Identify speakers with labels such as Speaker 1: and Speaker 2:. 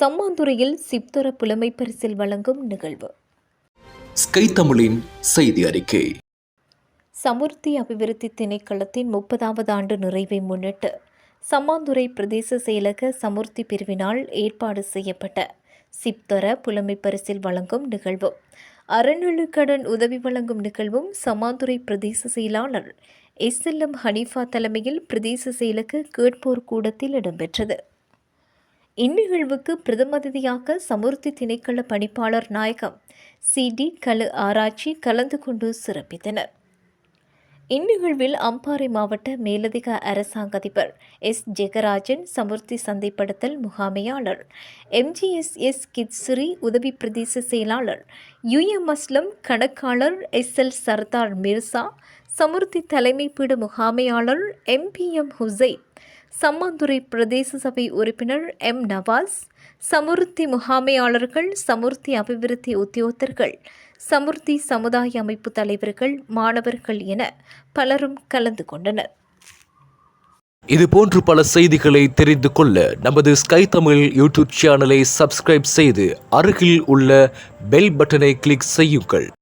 Speaker 1: சம்மாந்துறையில் சிப்தர புலமை பரிசில் வழங்கும் நிகழ்வு.
Speaker 2: ஸ்கை தமிழின் செய்தி அறிக்கை.
Speaker 1: சமுர்த்தி அபிவிருத்தி திணைக்களத்தின் முப்பதாவது ஆண்டு நிறைவை முன்னிட்டு சம்மாந்துறை பிரதேச செயலக சமுர்த்தி பிரிவினால் ஏற்பாடு செய்யப்பட்ட சிப்தர புலமை பரிசில் வழங்கும் நிகழ்வு. அறநிலைக்கடன் உதவி வழங்கும் நிகழ்வும் சம்மாந்துறை பிரதேச செயலாளர் எஸ் எல் எம் ஹனீஃபா தலைமையில் பிரதேச செயலக கேட்போர் கூடத்தில் இடம்பெற்றது. இந்நிகழ்வுக்கு பிரதம அதிதியாக சமுர்த்தி திணைக்கள பணிப்பாளர் நாயகம் சி. டி. கலு ஆராய்ச்சி கலந்து கொண்டு சிறப்பித்தனர். இந்நிகழ்வில் அம்பாறை மாவட்ட மேலதிக அரசாங்க அதிபர் எஸ். ஜெகராஜன் சமுர்த்தி சந்தைப்படுத்தல் முகாமையாளர் எம்ஜிஎஸ்எஸ் கித்ஸ்ரீ உதவி பிரதேச செயலாளர் யுஎம் அஸ்லம் கணக்காளர் எஸ். எல். சர்தார் மிர்சா சமுர்த்தி தலைமைப்பீட முகாமையாளர் M B M Hussain Sammanthurai பிரதேச சபை உறுப்பினர் எம். நவாஸ் சமுர்த்தி முகாமையாளர்கள் சமுர்த்தி அபிவிருத்தி உத்தியோகத்தர்கள் சமுர்த்தி சமுதாய அமைப்பு தலைவர்கள் மாணவர்கள் என பலரும் கலந்து கொண்டனர்.
Speaker 2: இது போன்று பல செய்திகளை தெரிந்து கொள்ள நமது ஸ்கை தமிழ் யூடியூப் சேனலை சப்ஸ்கிரைப் செய்து அருகில் உள்ள பெல் பட்டனை கிளிக் செய்யுங்கள்.